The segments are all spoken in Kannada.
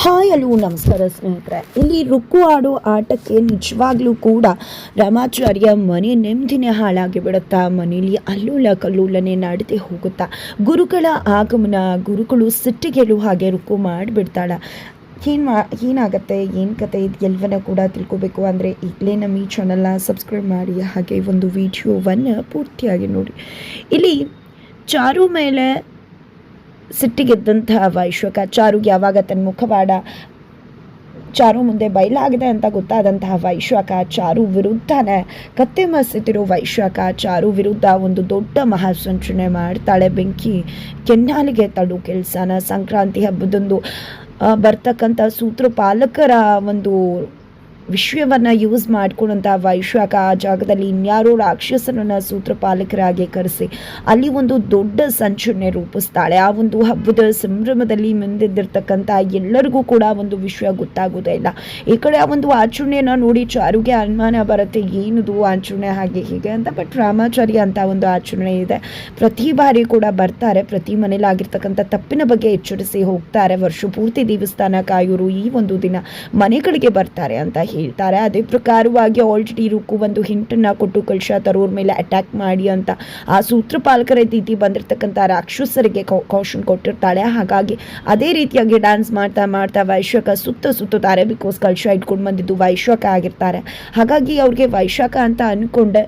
ಹಾಯ್ ಅಲ್ಲೂ, ನಮಸ್ಕಾರ ಸ್ನೇಹಿತರೆ. ಇಲ್ಲಿ ರುಕ್ಕು ಆಡೋ ಆಟಕ್ಕೆ ನಿಜವಾಗ್ಲೂ ಕೂಡ ರಾಮಾಚಾರ್ಯ ಮನೆ ನೆಮ್ಮದಿನೇ ಹಾಳಾಗಿ ಬಿಡುತ್ತಾ, ಮನೆಯಲ್ಲಿ ಅಲ್ಲೂಲ ಕಲ್ಲೂಲನೆ ನಡೆದೇ ಹೋಗುತ್ತಾ. ಗುರುಗಳ ಆಗಮನ, ಗುರುಗಳು ಸಿಟ್ಟಿಗೆಲ್ಲೂ ಹಾಗೆ ರುಕ್ಕು ಮಾಡಿಬಿಡ್ತಾಳ. ಏನು ಮಾ, ಏನಾಗುತ್ತೆ, ಏನು ಕತೆ ಇದು ಎಲ್ಲವನ್ನ ಕೂಡ ತಿಳ್ಕೊಬೇಕು ಅಂದರೆ ಈಗಲೇ ನಮ್ಮ ಈ ಚಾನಲ್ನ ಸಬ್ಸ್ಕ್ರೈಬ್ ಮಾಡಿ, ಹಾಗೆ ಒಂದು ವಿಡಿಯೋವನ್ನು ಪೂರ್ತಿಯಾಗಿ ನೋಡಿ. ಇಲ್ಲಿ ಚಾರು ಮೇಲೆ ಸಿಟ್ಟಿಗೆದ್ದಂತಹ ವೈಶ್ವಕ ಚಾರುಗೆ ಯಾವಾಗ ತನ್ನ ಮುಖವಾಡ ಚಾರು ಮುಂದೆ ಬಯಲಾಗಿದೆ ಅಂತ ಗೊತ್ತಾದಂತಹ ವೈಶ್ವಕ ಚಾರು ವಿರುದ್ಧನೇ ಕತ್ತೆ ಮಸ್ತಿರೋ ವೈಶ್ವಕ ಚಾರು ವಿರುದ್ಧ ಒಂದು ದೊಡ್ಡ ಮಹಾಸಂಚನೆ ಮಾಡ್ತಾಳೆ. ಬೆಂಕಿ ಕೆನ್ನಾಲಿಗೆ ತಡು ಕೆಲಸನ ಸಂಕ್ರಾಂತಿ ಹಬ್ಬದೊಂದು ಬರ್ತಕ್ಕಂಥ ಸೂತ್ರಪಾಲಕರ ಒಂದು ವಿಷಯವನ್ನು ಯೂಸ್ ಮಾಡ್ಕೊಂಡಂಥ ವೈಶ್ವಕ ಆ ಜಾಗದಲ್ಲಿ ಇನ್ಯಾರೋ ರಾಕ್ಷಸನನ್ನ ಸೂತ್ರಪಾಲಕರಾಗಿ ಕರೆಸಿ ಅಲ್ಲಿ ಒಂದು ದೊಡ್ಡ ಸಂಚುನೆ ರೂಪಿಸ್ತಾಳೆ. ಆ ಒಂದು ಹಬ್ಬದ ಸಂಭ್ರಮದಲ್ಲಿ ಮುಂದಿದ್ದಿರ್ತಕ್ಕಂಥ ಎಲ್ಲರಿಗೂ ಕೂಡ ಒಂದು ವಿಷಯ ಗೊತ್ತಾಗೋದೇ ಇಲ್ಲ. ಈ ಕಡೆ ಆ ಒಂದು ಆಚರಣೆಯನ್ನು ನೋಡಿ ಚಾರುಗೆ ಅನುಮಾನ ಬರುತ್ತೆ, ಏನದು ಆಚರಣೆ ಹಾಗೆ ಹೀಗೆ ಅಂತ? ಬಟ್ ರಾಮಾಚಾರ್ಯ ಅಂತ ಒಂದು ಆಚರಣೆ ಇದೆ. ಪ್ರತಿ ಬಾರಿ ಕೂಡ ಬರ್ತಾರೆ, ಪ್ರತಿ ಮನೇಲಿ ಆಗಿರ್ತಕ್ಕಂಥ ತಪ್ಪಿನ ಬಗ್ಗೆ ಎಚ್ಚರಿಸಿ ಹೋಗ್ತಾರೆ. ವರ್ಷ ಪೂರ್ತಿ ದೇವಸ್ಥಾನ ಕಾಯೋರು ಈ ಒಂದು ದಿನ ಮನೆಗಳಿಗೆ ಬರ್ತಾರೆ ಅಂತ ಹೇಳ್ತಾರೆ. ಅದೇ ಪ್ರಕಾರವಾಗಿ ಆಲ್ರೆಡಿ ರುಕು ಒಂದು ಹಿಂಟನ್ನು ಕೊಟ್ಟು ಕಲ್ಶ ತರೋರ್ ಮೇಲೆ ಅಟ್ಯಾಕ್ ಮಾಡಿ ಅಂತ ಆ ಸೂತ್ರಪಾಲಕರ ರೀತಿ ಬಂದಿರತಕ್ಕಂಥ ರಾಕ್ಷಸರಿಗೆ ಕೌಶನ್ ಕೊಟ್ಟಿರ್ತಾಳೆ. ಹಾಗಾಗಿ ಅದೇ ರೀತಿಯಾಗಿ ಡ್ಯಾನ್ಸ್ ಮಾಡ್ತಾ ಮಾಡ್ತಾ ವೈಶಾಖ ಸುತ್ತ ಸುತ್ತುತ್ತಾರೆ ಬಿಕಾಸ್ ಕಲ್ಶ ಇಟ್ಕೊಂಡು ಬಂದಿದ್ದು ವೈಶಾಖ ಆಗಿರ್ತಾರೆ. ಹಾಗಾಗಿ ಅವ್ರಿಗೆ ವೈಶಾಖ ಅಂತ ಅಂದ್ಕೊಂಡೆ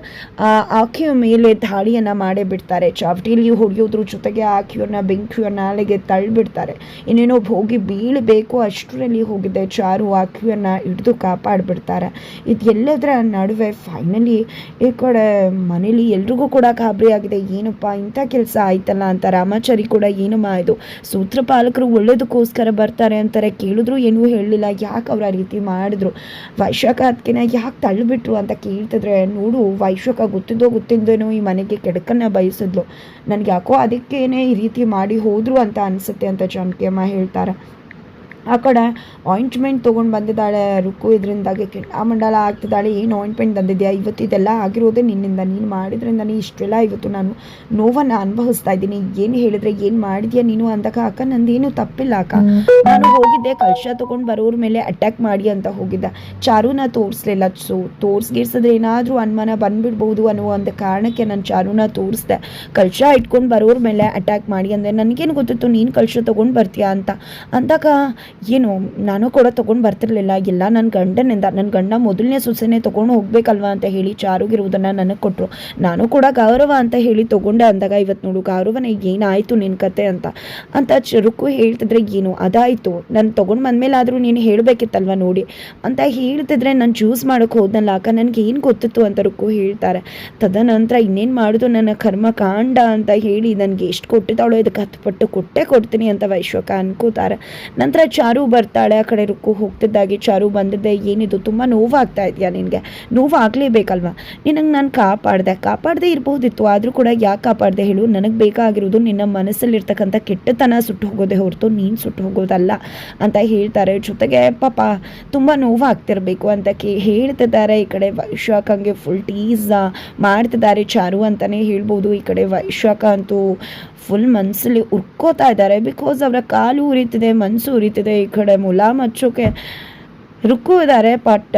ಆಕೆಯ ಮೇಲೆ ದಾಳಿಯನ್ನು ಮಾಡೇ ಬಿಡ್ತಾರೆ. ಚಾವಟಿಯಲ್ಲಿ ಹೊಡೆಯೋದ್ರ ಜೊತೆಗೆ ಆಕೆಯನ್ನ ಬೆಂಕಿಯ ನಾಲೆಗೆ ತಳ್ಳಿಬಿಡ್ತಾರೆ. ಇನ್ನೇನೋ ಹೋಗಿ ಬೀಳಬೇಕು, ಅಷ್ಟರಲ್ಲಿ ಹೋಗಿದೆ ಚಾರು ಆಕೆಯನ್ನು ಹಿಡಿದು ಕಾಪಾಡಿಬಿಡ್ತಾರೆ ಎಲ್ಲದರ ನಡುವೆ ಫೈನಲಿ ಈ ಕಡೆ ಮನೇಲಿ ಎಲ್ರಿಗೂ ಕೂಡ ಗಾಬರಿ ಆಗಿದೆ. ಏನಪ್ಪ, ಇಂಥ ಕೆಲಸ ಆಯ್ತಲ್ಲ ಅಂತ ರಾಮಾಚಾರಿ ಕೂಡ ಏನಮ್ಮ ಇದು ಸೂತ್ರಪಾಲಕರು ಒಳ್ಳೇದಕ್ಕೋಸ್ಕರ ಬರ್ತಾರೆ ಅಂತಾರೆ. ಕೇಳಿದ್ರು ಏನೂ ಹೇಳಲಿಲ್ಲ. ಯಾಕೆ ಅವ್ರು ರೀತಿ ಮಾಡಿದ್ರು? ವೈಶಾಖ ಅದಕ್ಕಿನ ಯಾಕೆ ತಳ್ಳಿಬಿಟ್ರು ಅಂತ ಕೇಳ್ತಿದ್ರೆ, ನೋಡು ವೈಶಾಖ ಗೊತ್ತಿದ್ದೋ ಗೊತ್ತಿದ್ದೋನು ಈ ಮನೆಗೆ ಕೆಡಕನ್ನ ಬಯಸಿದ್ಲು. ನನಗೆ ಯಾಕೋ ಅದಕ್ಕೇನೆ ಈ ರೀತಿ ಮಾಡಿ ಹೋದ್ರು ಅಂತ ಅನಿಸುತ್ತೆ ಅಂತ ಜಾನಕಿ ಅಮ್ಮ ಹೇಳ್ತಾರೆ. ಆ ಕಡೆ ಆಯಿಂಟ್ಮೆಂಟ್ ತೊಗೊಂಡು ಬಂದಿದ್ದಾಳೆ ರುಕ್ಕು ಇದರಿಂದಾಗಿ ಆ ಮಂಡಲ ಆಗ್ತಿದ್ದಾಳೆ, ಏನು ಆಯಿಂಟ್ಮೆಂಟ್ ತಂದಿದ್ಯಾ? ಇವತ್ತು ಇದೆಲ್ಲ ಆಗಿರೋದೇ ನಿನ್ನಿಂದ. ನೀನು ಮಾಡಿದ್ರಿಂದ ನೀ ಇಷ್ಟೆಲ್ಲ ಇವತ್ತು ನಾನು ನೋವನ್ನು ಅನುಭವಿಸ್ತಾ ಇದ್ದೀನಿ. ಏನು ಹೇಳಿದ್ರೆ, ಏನು ಮಾಡಿದ್ಯಾ ನೀನು? ಅಂದಾಗ, ಅಕ್ಕ, ನಂದೇನು ತಪ್ಪಿಲ್ಲ, ಅಕ್ಕ. ನಾನು ಹೋಗಿದ್ದೆ ಕಲಶ ತೊಗೊಂಡು ಬರೋರ ಮೇಲೆ ಅಟ್ಯಾಕ್ ಮಾಡಿ ಅಂತ ಹೋಗಿದ್ದ. ಚಾರುನ ತೋರಿಸ್ಲಿಲ್ಲ. ಸೊ, ತೋರಿಸ್ಗಿರ್ಸಿದ್ರೆ ಏನಾದರೂ ಅನುಮಾನ ಬಂದ್ಬಿಡ್ಬೋದು ಅನ್ನೋ ಒಂದು ಕಾರಣಕ್ಕೆ ನಾನು ಚಾರುನ ತೋರಿಸ್ದೆ. ಕಲಶ ಇಟ್ಕೊಂಡು ಬರೋರ ಮೇಲೆ ಅಟ್ಯಾಕ್ ಮಾಡಿ ಅಂದರೆ ನನಗೇನು ಗೊತ್ತಿತ್ತು? ನೀನು ಕಲಶ ತೊಗೊಂಡು ಬರ್ತೀಯಾ? ಅಂತ. ಅಂದಾಗ ಏನು, ನಾನು ಕೂಡ ತೊಗೊಂಡು ಬರ್ತಿರ್ಲಿಲ್ಲ. ಎಲ್ಲ ನನ್ನ ಗಂಡನಿಂದ ನನ್ನ ಗಂಡ ಮೊದಲನೇ ಸೊಸೆನೇ ತೊಗೊಂಡು ಹೋಗ್ಬೇಕಲ್ವಾ ಅಂತ ಹೇಳಿ ಚಾರುಗಿರುವುದನ್ನು ನನಗೆ ಕೊಟ್ಟರು ನಾನು ಕೂಡ ಗೌರವ ಅಂತ ಹೇಳಿ ತೊಗೊಂಡೆ ಅಂದಾಗ ಇವತ್ತು ನೋಡು, ಗೌರವನ ಏನಾಯಿತು ನಿನ್ನ ಕತೆ ಅಂತ. ಅಂತ ಚುರುಕು ಹೇಳ್ತಿದ್ರೆ ಏನು, ಅದಾಯಿತು. ನಾನು ತೊಗೊಂಡು ಬಂದಮೇಲೆ ಆದರೂ ನೀನು ಹೇಳಬೇಕಿತ್ತಲ್ವ ನೋಡಿ. ಅಂತ ಹೇಳ್ತಿದ್ರೆ ನಾನು ಚೂಸ್ ಮಾಡೋಕ್ಕೆ ಹೋದ್ನಲ್ಲ, ಅಕ್ಕ ನನಗೆ ಏನು ಗೊತ್ತಿತ್ತು ಅಂತ ರುಕ್ಕು ಹೇಳ್ತಾರೆ. ತದನಂತರ ಇನ್ನೇನು ಮಾಡೋದು ನನ್ನ ಕರ್ಮ ಕಾಂಡ ಅಂತ ಹೇಳಿ ನನಗೆ ಎಷ್ಟು ಕೊಟ್ಟಿದ್ದಾಳೋ ಇದಕ್ಕೆ ಹತ್ತು ಪಟ್ಟು ಕೊಟ್ಟೆ ಕೊಡ್ತೀನಿ ಅಂತ ವೈಶ್ವಕ ಅನ್ಕೋತಾರೆ. ನಂತರ ಚಾರು ಬರ್ತಾಳೆ, ಆ ಕಡೆ ರುಕ್ಕು ಹೋಗ್ತಿದ್ದಾಗಿ, ಚಾರು ಬಂದಿದ್ದೆ ಏನಿದು, ತುಂಬ ನೋವಾಗ್ತಾ ಇದೆಯಾ ನಿನಗೆ? ನೋವು ಆಗಲೇಬೇಕಲ್ವಾ ನಿನಗೆ ನಾನು ಕಾಪಾಡಿದೆ, ಕಾಪಾಡದೆ ಇರ್ಬೋದಿತ್ತು, ಆದರೂ ಕೂಡ ಯಾಕೆ ಕಾಪಾಡಿದೆ ಹೇಳು? ನನಗೆ ಬೇಕಾಗಿರೋದು ನಿನ್ನ ಮನಸ್ಸಲ್ಲಿರ್ತಕ್ಕಂಥ ಕೆಟ್ಟತನ ಸುಟ್ಟು ಹೋಗೋದೇ ಹೊರತು ನೀನು ಸುಟ್ಟು ಹೋಗೋದಲ್ಲ ಅಂತ ಹೇಳ್ತಾರೆ. ಜೊತೆಗೆ, ಪಾಪ, ತುಂಬ ನೋವಾಗ್ತಿರಬೇಕು ಅಂತ ಕೇ, ಹೇಳ್ತಿದ್ದಾರೆ. ಈ ಕಡೆ ವೈಶಾಖಂಗೆ ಫುಲ್ ಟೀಸ್ ಮಾಡ್ತಿದ್ದಾರೆ. ಚಾರು ಅಂತಲೇ ಹೇಳ್ಬೋದು. ಈ ಕಡೆ ವೈಶಾಖ ಅಂತೂ ಫುಲ್ ಮನಸ್ಸಲ್ಲಿ ಉರ್ಕೋತಾ ಇದ್ದಾರೆ. ಬಿಕಾಸ್ ಅವರ ಕಾಲು ಉರಿತಿದೆ ಮನಸ್ಸು ಉರಿತಿದೆ ಈ ಕಡೆ ಮುಲಾಮ್ ಹಚ್ಚೋಕೆ ರುಕ್ಕು ಇದ್ದಾರೆ ಬಟ್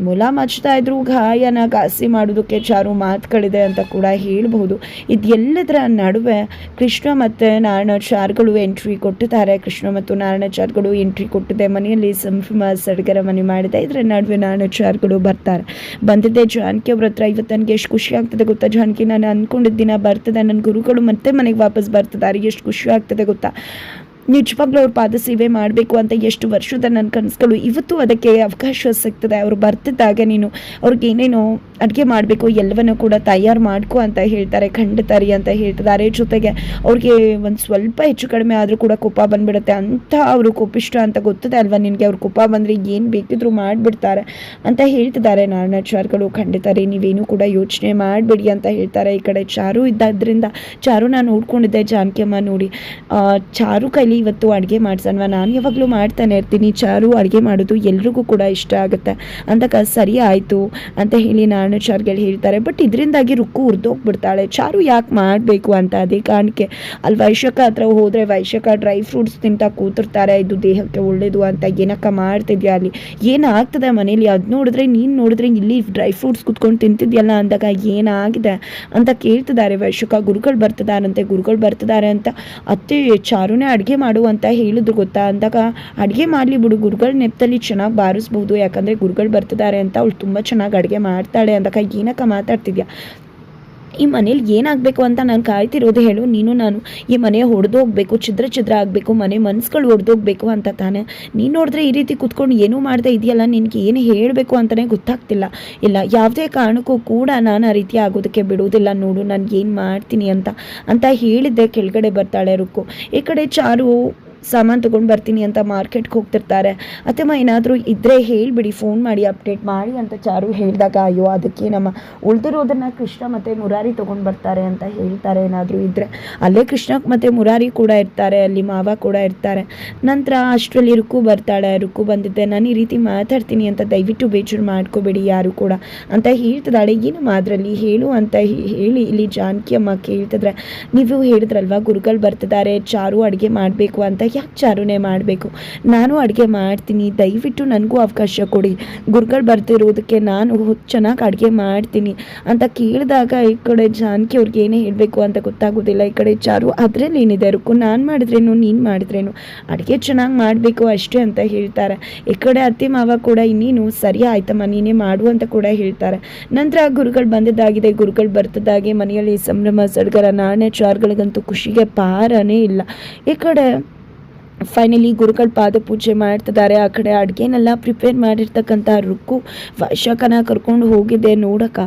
ಮುಲಾಮ್ ಹಚ್ತಾ ಇದ್ರು ಗಾಯನ ಗಾಸಿ ಮಾಡೋದಕ್ಕೆ ಚಾರು ಮಾತುಗಳಿದೆ ಅಂತ ಕೂಡ ಹೇಳ್ಬೋದು ಇದೆಲ್ಲದರ ನಡುವೆ ಕೃಷ್ಣ ಮತ್ತು ನಾರಾಯಣಾಚಾರ್ಯಗಳು ಎಂಟ್ರಿ ಕೊಟ್ಟಿದ್ದಾರೆ. ಕೃಷ್ಣ ಮತ್ತು ನಾರಾಯಣಾಚಾರ್ಯಗಳು ಎಂಟ್ರಿ ಕೊಟ್ಟಿದೆ. ಮನೆಯಲ್ಲಿ ಸಂಭ್ರಮ ಸಡಗರ ಮನೆ ಮಾಡಿದೆ. ಇದರ ನಡುವೆ ನಾರಾಯಣಾಚಾರ್ಯಗಳು ಬರ್ತಾರೆ. ಬಂದಿದ್ದೆ ಜಾನಕಿ ಅವ್ರ ಹತ್ರ ಇವತ್ತು ನನಗೆ ಎಷ್ಟು ಖುಷಿ ಆಗ್ತದೆ ಗೊತ್ತಾ ಜಾನಕಿ? ನಾನು ಅಂದ್ಕೊಂಡಿದ್ದ ದಿನ ಬರ್ತದೆ. ನನ್ನ ಗುರುಗಳು ಮತ್ತೆ ಮನೆಗೆ ವಾಪಸ್ ಬರ್ತಿದ್ದಾರೆ. ಎಷ್ಟು ಖುಷಿ ಆಗ್ತದೆ ಗೊತ್ತಾ? ನಿಜವಾಗ್ಲೂ ಅವ್ರ ಪಾದ ಸೇವೆ ಮಾಡಬೇಕು ಅಂತ ಎಷ್ಟು ವರ್ಷದ ನನ್ನ ಕನಸುಗಳು ಇವತ್ತು ಅದಕ್ಕೆ ಅವಕಾಶ ಸಿಗ್ತದೆ. ಅವರು ಬರ್ತಿದ್ದಾಗ ನೀನು, ಅವ್ರಿಗೆ ಏನೇನೋ ಅಡುಗೆ ಮಾಡಬೇಕು, ಎಲ್ಲವನ್ನು ಕೂಡ ತಯಾರು ಮಾಡ್ಕೊ ಅಂತ ಹೇಳ್ತಾರೆ ಖಂಡಿತ ರೀ ಅಂತ ಹೇಳ್ತಿದ್ದಾರೆ. ಜೊತೆಗೆ ಅವ್ರಿಗೆ ಒಂದು ಸ್ವಲ್ಪ ಹೆಚ್ಚು ಕಡಿಮೆ ಆದರೂ ಕೂಡ ಕೋಪ ಬಂದ್ಬಿಡುತ್ತೆ. ಅಂತ ಅವರು ಕೋಪಿಷ್ಟ ಅಂತ ಗೊತ್ತದೆ ಅಲ್ವಾ ನಿನಗೆ? ಅವ್ರು ಕೋಪ ಬಂದರೆ ಏನು ಬೇಕಿದ್ರು ಮಾಡಿಬಿಡ್ತಾರೆ ಅಂತ ಹೇಳ್ತಿದ್ದಾರೆ ನಾರಾಯಣಾಚಾರ್ಯಗಳು ಖಂಡಿತ ರೀ ನೀವೇನು ಕೂಡ ಯೋಚನೆ ಮಾಡಬೇಡಿ ಅಂತ ಹೇಳ್ತಾರೆ. ಈ ಕಡೆ ಚಾರು ಇದ್ದಾದ್ರಿಂದ, ಚಾರು ನಾನು ನೋಡ್ಕೊಂಡಿದ್ದೆ ಜಾನಕಿ ಅಮ್ಮ ನೋಡಿ ಚಾರು ಕೈಲಿ ಇವತ್ತು ಅಡುಗೆ ಮಾಡಿಸಲ್ವ ನಾನು ಯಾವಾಗಲೂ ಮಾಡ್ತಾನೆ ಇರ್ತೀನಿ. ಚಾರು ಅಡುಗೆ ಮಾಡೋದು ಎಲ್ರಿಗೂ ಕೂಡ ಇಷ್ಟ ಆಗುತ್ತೆ. ಅಂದಾಗ ಸರಿ ಆಯಿತು ಅಂತ ಹೇಳಿ ನಾಣಚಾರ್ಗಳು ಹೇಳ್ತಾರೆ ಬಟ್ ಇದರಿಂದಾಗಿ ರುಕ್ಕು ಉರ್ದೋಗ್ಬಿಡ್ತಾಳೆ ಚಾರು ಯಾಕೆ ಮಾಡಬೇಕು ಅಂತ ಅದೇ ಕಾರಣಕ್ಕೆ ಅಲ್ಲಿ ವೈಶಾಖ ಹತ್ರ ಹೋದರೆ ವೈಶಾಖ ಡ್ರೈ ಫ್ರೂಟ್ಸ್ ತಿಂತ ಕೂತಿರ್ತಾರೆ. ಇದು ದೇಹಕ್ಕೆ ಒಳ್ಳೇದು ಅಂತ ಏನಕ್ಕ ಮಾಡ್ತಿದ್ಯಾ ಅಲ್ಲಿ? ಏನಾಗ್ತದೆ ಮನೇಲಿ? ಅದು ನೋಡಿದ್ರೆ, ನೀನು ನೋಡಿದ್ರೆ ಇಲ್ಲಿ ಡ್ರೈ ಫ್ರೂಟ್ಸ್ ಕುತ್ಕೊಂಡು ತಿಂತಿದ್ಯಲ್ಲ ಅಂದಾಗ ಏನಾಗಿದೆ ಅಂತ ಕೇಳ್ತಿದ್ದಾರೆ. ವೈಶಾಖ ಗುರುಗಳು ಬರ್ತಿದಾರಂತೆ ಗುರುಗಳು ಬರ್ತಿದ್ದಾರೆ ಅಂತ ಅತ್ತೆ ಚಾರುನೇ ಅಡುಗೆ ಮಾಡು ಅಂತ ಹೇಳಿದ್ರು ಗೊತ್ತಾ? ಅಂದಾಗ ಅಡುಗೆ ಮಾಡಲಿ ಬಿಡು, ಗುರುಗಳ ನೆಪದಲ್ಲಿ ಚೆನ್ನಾಗಿ ಬಾರಿಸ್ಬೋದು. ಯಾಕಂದರೆ ಗುರುಗಳು ಬರ್ತಿದ್ದಾರೆ ಅಂತ ಅವಳು ತುಂಬ ಚೆನ್ನಾಗಿ ಅಡುಗೆ ಮಾಡ್ತಾಳೆ ಅಂದಾಗ ಏನಕ್ಕ ಮಾತಾಡ್ತಿದ್ಯಾ? ಈ ಮನೇಲಿ ಏನಾಗಬೇಕು ಅಂತ ನಾನು ಕಾಯ್ತಿರೋದು ಹೇಳು, ನೀನು ನಾನು ಈ ಮನೆ ಹೊಡೆದೋಗ್ಬೇಕು ಚಿದ್ರ ಚಿದ್ರ ಆಗಬೇಕು, ಮನೆ ಮನ್ಸುಗಳು ಹೊಡೆದೋಗ್ಬೇಕು ಅಂತ ತಾನೆ. ನೀನು ನೋಡಿದ್ರೆ ಈ ರೀತಿ ಕುತ್ಕೊಂಡು ಏನೂ ಮಾಡ್ದೆ ಇದೆಯಲ್ಲ, ನಿನಗೆ ಏನು ಹೇಳಬೇಕು ಅಂತಲೇ ಗೊತ್ತಾಗ್ತಿಲ್ಲ. ಇಲ್ಲ, ಯಾವುದೇ ಕಾರಣಕ್ಕೂ ಕೂಡ ನಾನು ಆ ರೀತಿ ಆಗೋದಕ್ಕೆ ಬಿಡುವುದಿಲ್ಲ, ನೋಡು ನಾನು ಏನು ಮಾಡ್ತೀನಿ ಅಂತ ಅಂತ ಹೇಳಿದ್ದೆ ಕೆಳಗಡೆ ಬರ್ತಾಳೆ ರುಕ್ಕು. ಈ ಕಡೆ ಚಾರು ಸಾಮಾನು ತೊಗೊಂಡು ಬರ್ತೀನಿ ಅಂತ ಮಾರ್ಕೆಟ್ಗೆ ಹೋಗ್ತಿರ್ತಾರೆ. ಅಥವಾ ಏನಾದರೂ ಇದ್ದರೆ ಹೇಳಿಬಿಡಿ ಫೋನ್ ಮಾಡಿ ಅಪ್ಡೇಟ್ ಮಾಡಿ ಅಂತ ಚಾರು ಹೇಳಿದಾಗ, ಅಯ್ಯೋ, ಅದಕ್ಕೆ ನಮ್ಮ ಉಳಿದಿರೋದನ್ನು ಕೃಷ್ಣ ಮತ್ತು ಮುರಾರಿ ತೊಗೊಂಡು ಬರ್ತಾರೆ ಅಂತ ಹೇಳ್ತಾರೆ ಏನಾದರೂ ಇದ್ದರೆ ಅಲ್ಲೇ ಕೃಷ್ಣ ಮತ್ತು ಮುರಾರಿ ಕೂಡ ಇರ್ತಾರೆ, ಅಲ್ಲಿ ಮಾವ ಕೂಡ ಇರ್ತಾರೆ. ನಂತರ ಅಷ್ಟರಲ್ಲಿ ರುಕ್ಕು ಬರ್ತಾಳೆ, ರುಕ್ಕು ಬಂದಿದ್ದೆ, ನಾನು ಈ ರೀತಿ ಮಾತಾಡ್ತೀನಿ ಅಂತ ದಯವಿಟ್ಟು ಬೇಜಾರು ಮಾಡ್ಕೋಬೇಡಿ ಯಾರು ಕೂಡ ಅಂತ ಹೇಳ್ತಿದ್ದಾಳೆ. ಏನಮ್ಮ ಅದರಲ್ಲಿ? ಹೇಳು ಅಂತ ಹೇಳಿ, ಇಲ್ಲಿ ಜಾನಕಿ ಅಮ್ಮ ಕೇಳ್ತಿದ್ರೆ, ನೀವು ಹೇಳಿದ್ರಲ್ವಾ ಗುರುಗಳು ಬರ್ತಿದ್ದಾರೆ, ಚಾರು ಅಡುಗೆ ಮಾಡಬೇಕು ಅಂತ ಯಾಕೆ ಚಾರುನೇ ಮಾಡಬೇಕು? ನಾನು ಅಡುಗೆ ಮಾಡ್ತೀನಿ, ದಯವಿಟ್ಟು ನನಗೂ ಅವಕಾಶ ಕೊಡಿ. ಗುರುಗಳು ಬರ್ತಿರೋದಕ್ಕೆ ನಾನು ಚೆನ್ನಾಗಿ ಅಡುಗೆ ಮಾಡ್ತೀನಿ ಅಂತ ಕೇಳಿದಾಗ ಈ ಕಡೆ ಜಾನಕಿ ಅವ್ರಿಗೆ ಏನೇ ಹೇಳಬೇಕು ಅಂತ ಗೊತ್ತಾಗೋದಿಲ್ಲ. ಈ ಕಡೆ ಚಾರು ಅದರಲ್ಲಿ ಏನಿದೆ? ರುಕು ನಾನು ಮಾಡಿದ್ರೇನು, ನೀನು ಮಾಡಿದ್ರೇನು? ಅಡುಗೆ ಚೆನ್ನಾಗಿ ಮಾಡಬೇಕು ಅಷ್ಟೇ ಅಂತ ಹೇಳ್ತಾರೆ. ಈ ಕಡೆ ಅತ್ತೆ ಮಾವ ಕೂಡ ಇನ್ನೇನು, ಸರಿ ಆಯ್ತಮ್ಮ, ನೀನೇ ಮಾಡು ಅಂತ ಕೂಡ ಹೇಳ್ತಾರೆ. ನಂತರ ಗುರುಗಳು ಬಂದಿದ್ದಾಗಿದೆ. ಗುರುಗಳು ಬರ್ತದಾಗೆ ಮನೆಯಲ್ಲಿ ಸಂಭ್ರಮ, ಸಡಗರ, ನಾಣ್ಯ, ಚಾರ್ಗಳಿಗಂತೂ ಖುಷಿಗೆ ಪಾರನೇ ಇಲ್ಲ. ಈ ಕಡೆ ಫೈನಲಿ ಗುರುಗಳು ಪಾದ ಪೂಜೆ ಮಾಡ್ತಿದ್ದಾರೆ. ಆ ಕಡೆ ಅಡುಗೆನೆಲ್ಲ ಪ್ರಿಪೇರ್ ಮಾಡಿರ್ತಕ್ಕಂಥ ರುಕ್ಕು ವೈಶಾಖನ ಕರ್ಕೊಂಡು ಹೋಗಿದ್ದೆ ನೋಡಕ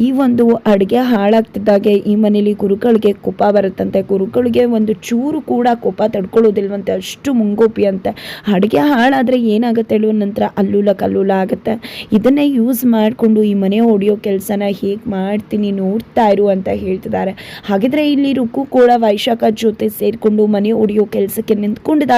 ಈ ಒಂದು ಅಡುಗೆ ಹಾಳಾಗ್ತಿದ್ದಾಗೆ. ಈ ಮನೇಲಿ ಗುರುಗಳಿಗೆ ಕೋಪ ಬರುತ್ತಂತೆ. ಗುರುಗಳಿಗೆ ಒಂದು ಚೂರು ಕೂಡ ಕೋಪ ತಡ್ಕೊಳ್ಳೋದಿಲ್ವಂತೆ. ಅಷ್ಟು ಮುಂಗೋಪಿ ಅಂತೆ. ಅಡುಗೆ ಹಾಳಾದರೆ ಏನಾಗುತ್ತೆ ಹೇಳುವ ನಂತರ ಅಲ್ಲೂಲ ಕಲ್ಲೂಲ ಆಗುತ್ತೆ. ಇದನ್ನೇ ಯೂಸ್ ಮಾಡಿಕೊಂಡು ಈ ಮನೆ ಹೊಡೆಯೋ ಕೆಲಸನ ಹೇಗೆ ಮಾಡ್ತೀನಿ ನೋಡ್ತಾ ಇರು ಅಂತ ಹೇಳ್ತಿದ್ದಾರೆ. ಹಾಗಿದ್ರೆ ಇಲ್ಲಿ ರುಕ್ಕು ಕೂಡ ವೈಶಾಖ ಜೊತೆ ಸೇರಿಕೊಂಡು ಮನೆ ಹೊಡೆಯೋ ಕೆಲಸಕ್ಕೆ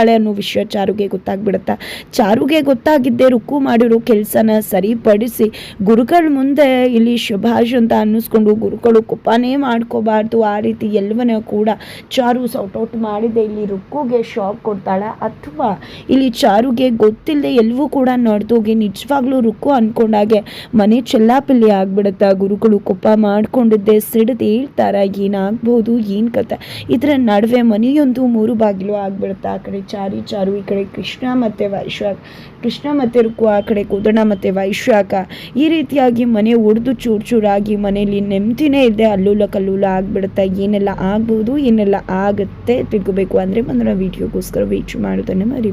ನಿಂತ್ಕೊಂಡಿದ್ದಾಳೆ ಅನ್ನೋ ವಿಷಯ ಚಾರುಗೆ ಗೊತ್ತಾಗ್ಬಿಡುತ್ತಾ. ಚಾರುಗೆ ಗೊತ್ತಾಗಿದ್ದೆ ರುಕ್ಕು ಮಾಡಿರೋ ಕೆಲಸನ ಸರಿಪಡಿಸಿ ಗುರುಗಳ ಮುಂದೆ ಇಲ್ಲಿ ಶುಭಾಷ್ ಅಂತ ಅನ್ನಿಸ್ಕೊಂಡು ಗುರುಗಳು ಕೋಪನೇ ಮಾಡ್ಕೋಬಾರ್ದು. ಆ ರೀತಿ ಎಲ್ಲವನ್ನ ಕೂಡ ಚಾರು ಸೌಟೌಟ್ ಮಾಡಿದೆ. ಇಲ್ಲಿ ರುಕ್ಕುಗೆ ಶಾಕ್ ಕೊಡ್ತಾಳೆ. ಅಥವಾ ಇಲ್ಲಿ ಚಾರುಗೆ ಗೊತ್ತಿಲ್ಲದೆ ಎಲ್ಲವೂ ಕೂಡ ನಡೆದೋಗಿ ನಿಜವಾಗ್ಲೂ ರುಕ್ಕು ಅನ್ಕೊಂಡಾಗೆ ಮನೆ ಚೆಲ್ಲಾಪಿಲ್ಲಿ ಆಗ್ಬಿಡುತ್ತೆ. ಗುರುಗಳು ಕೋಪ ಮಾಡ್ಕೊಂಡಿದ್ದೆ ಸಿಡಿದು ಹೇಳ್ತಾರ. ಏನಾಗ್ಬೋದು, ಏನು ಕತೆ? ಇದರ ನಡುವೆ ಮನೆಯೊಂದು ಮೂರು ಬಾಗಿಲು ಆಗ್ಬಿಡುತ್ತೆ ಆ ಕಡೆ ಚಾರಿ ಚಾರು ಈ ಕಡೆ ಕೃಷ್ಣ ಮತ್ತು ವೈಶಾಖ ಕೃಷ್ಣ ಮತ್ತು ರುಕ್ಕು ಆ ಕಡೆ ಕುದಣ ಮತ್ತು ವೈಶಾಖ ಈ ರೀತಿಯಾಗಿ ಮನೆ ಒಡೆದು ಚೂರು ಚೂರಾಗಿ ಮನೆಯಲ್ಲಿ ನೆಮ್ಮದಿನೇ ಇದೆ. ಅಲ್ಲೂಲ ಕಲ್ಲೂಲ ಆಗಿಬಿಡುತ್ತೆ. ಏನೆಲ್ಲ ಆಗ್ಬೋದು, ಏನೆಲ್ಲ ಆಗುತ್ತೆ ತಿಳ್ಕೋಬೇಕು. ಅಂದರೆ ಮುಂದಿನ ವೀಡಿಯೋಗೋಸ್ಕರ ವೀಚ್ ಮಾಡೋದನ್ನು ಮರಿ